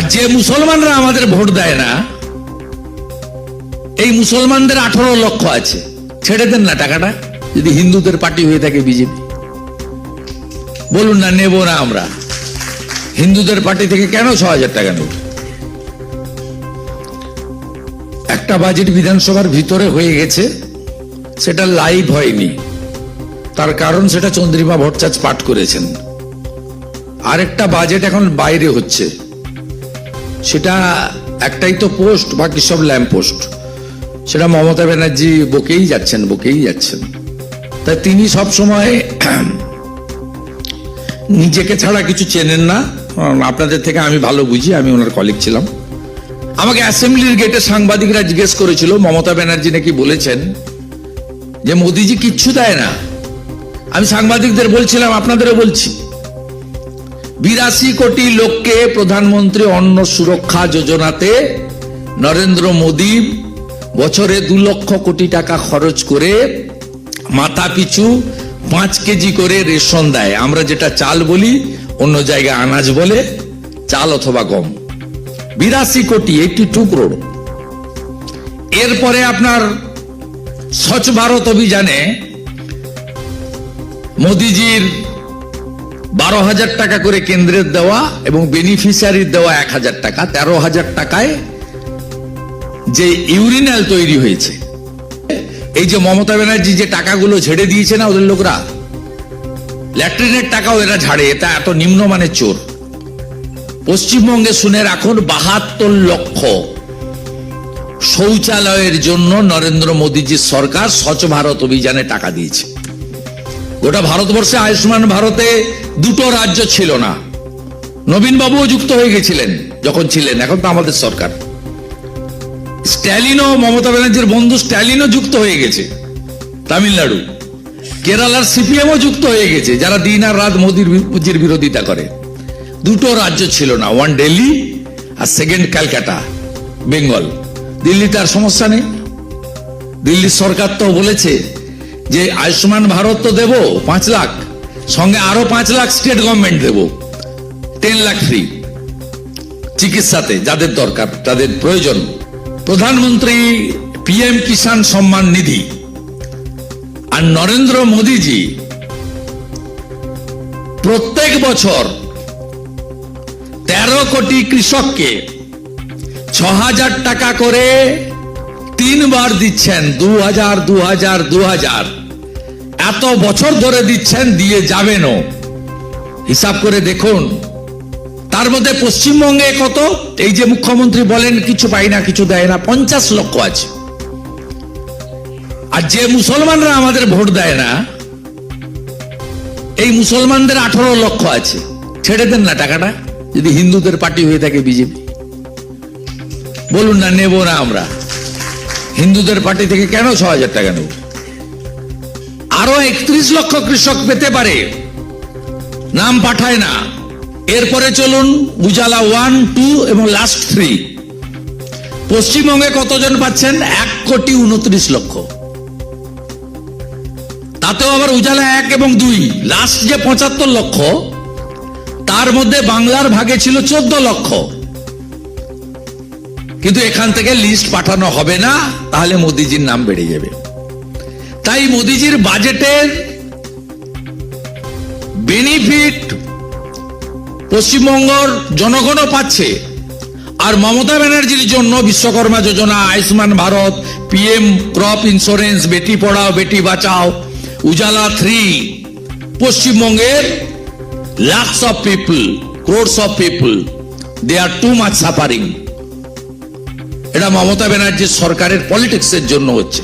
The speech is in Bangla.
আর যে মুসলমানরা আমাদের ভোট দেয় না, এই মুসলমানদের আঠারো লক্ষ আছে। ছেড়ে দেন না টাকাটা, যদি হিন্দুদের পার্টি হয়ে থাকে বিজেপি। বলুন না, নেব না আমরা। হিন্দুদের পার্টি থেকে কেন ছ হাজার টাকা নেব? একটা বাজেট বিধানসভার ভিতরে হয়ে গেছে, সেটা লাইভ হয়নি। তার কারণ সেটা চন্দ্রিমা ভট্টাচার্য পাঠ করেছেন। আরেকটা বাজেট এখন বাইরে হচ্ছে। সেটা একটাই তো পোস্ট, বাকি সব ল্যাম্প পোস্ট। সেটা মমতা ব্যানার্জি বকেই যাচ্ছেন বকেই যাচ্ছেন। তাই তিনি সব সময় নিজেকে ছাড়া কিছু চেনেন না। আপনাদের থেকে আমি ভালো বুঝি, আমি ওনার কলিগ ছিলাম। আমাকে অ্যাসেম্বলির গেটে সাংবাদিকরা জিজ্ঞেস করেছিল, মমতা ব্যানার্জি নাকি বলেছেন যে মোদিজি কিচ্ছু দেয় না। আমি সাংবাদিকদের বলছিলাম, আপনাদেরও বলছি। বিরাশি কোটি লোককে প্রধানমন্ত্রী অন্ন সুরক্ষা যোজনাতে নরেন্দ্র মোদী বছরে দু লক্ষ কোটি টাকা খরচ করে মাথা পিছু পাঁচ কেজি করে রেশন দেয়। আমরা যেটা চাল বলি, অন্য জায়গায় আনাজ বলে, চাল অথবা গম। বিরাশি কোটি এইটি টু করোড় এরপরে আপনার স্বচ্ছ ভারত অভিযানে মোদিজির বারো হাজার টাকা করে কেন্দ্রের দেওয়া এবং বেনিফিশিয়ারির দেওয়া এক হাজার টাকা, তেরো হাজার টাকায় যে ইউরিনাল তৈরি হয়েছে। এই যে মমতা ব্যানার্জি যে টাকাগুলো ঝেড়ে দিয়েছে না ওদের লোকরা? ল্যাট্রিনের টাকাও এরা ঝাড়ে, এটা এত নিম্নমানের চোর। পশ্চিমবঙ্গে শুনে রাখুন, বাহাত্তর লক্ষ শৌচালয়ের জন্য নরেন্দ্র মোদীজির সরকার স্বচ্ছ ভারত অভিযানে টাকা দিয়েছে। গোটা ভারতবর্ষে আয়ুষ্মান ভারতে দুটো রাজ্য ছিল না। নবীন বাবুও যুক্ত হয়ে গেছিলেন, যখন ছিলেন। এখন তো আমাদের সরকার। স্ট্যালিনও, মমতা ব্যানার্জির বন্ধু স্ট্যালিনও যুক্ত হয়ে গেছে, তামিলনাড়ু। কেরালার সিপিএমও যুক্ত হয়ে গেছে, যারা দিন আর রাত মোদির বিরোধিতা করে। দুটো রাজ্য ছিল না, ওয়ান দিল্লি আর সেকেন্ড ক্যালকাটা, বেঙ্গল। দিল্লিতে আর সমস্যা নেই। দিল্লির সরকার তো বলেছে যে আয়ুষ্মান ভারত তো দেব পাঁচ লাখ, সঙ্গে আরও পাঁচ লাখ স্টেট গভর্নমেন্ট দেব টেন লাখ ফ্রি চিকিৎসাতে যাদের দরকার যাদের প্রয়োজন। প্রধানমন্ত্রী পিএম কিষাণ সম্মান নিধি। আর নরেন্দ্র মোদীজি প্রত্যেক বছর তেরো কোটি কৃষককে ছ হাজার টাকা করে তিনবার দিচ্ছেন দু হাজার দু হাজার দু হাজার এত বছর ধরে দিচ্ছেন, দিয়ে যাবেনও। হিসাব করে দেখুন। তার মধ্যে পশ্চিমবঙ্গে কত? এই যে মুখ্যমন্ত্রী বলেন, কিছু পাই না, কিছু দেয় না, পঞ্চাশ লক্ষ আছে। আর যে মুসলমানরা আমাদের ভোট দেয় না, এই মুসলমানদের আঠারো লক্ষ আছে। ছেড়ে দেন না টাকাটা, যদি হিন্দুদের পার্টি হয়ে থাকে বিজেপি। বলুন না, নেব না আমরা। হিন্দুদের পার্টি থেকে কেন ছ হাজার টাকা নেব? আরও একত্রিশ লক্ষ কৃষক পেতে পারে। নাম পাঠায় না। এরপরে চলুন, উজালা ওয়ান টু এবং লাস্ট থ্রি পশ্চিমবঙ্গে কতজন পাচ্ছেন? এক কোটি উনত্রিশ লক্ষ। তাতেও আবার উজালা এক এবং দুই। লাস্ট যে পঁচাত্তর লক্ষ, তার মধ্যে বাংলার ভাগে ছিল চোদ্দ লক্ষ। কিন্তু এখান থেকে লিস্ট পাঠানো হবে না, তাহলে মোদিজির নাম বেড়ে যাবে। তাই মোদিজির বাজেটের বেনিফিট পশ্চিমবঙ্গর জনগণও পাচ্ছে। আর মমতা ব্যানার্জির জন্য Vishwakarma Yojana, Ayushman Bharat PM crop insurance Beti Padhao, Beti Bachao, Ujjwala three পশ্চিমবঙ্গের lakhs of people crores of people they are too much suffering এটা মমতা ব্যানার্জির সরকারের পলিটিক্সের জন্য হচ্ছে।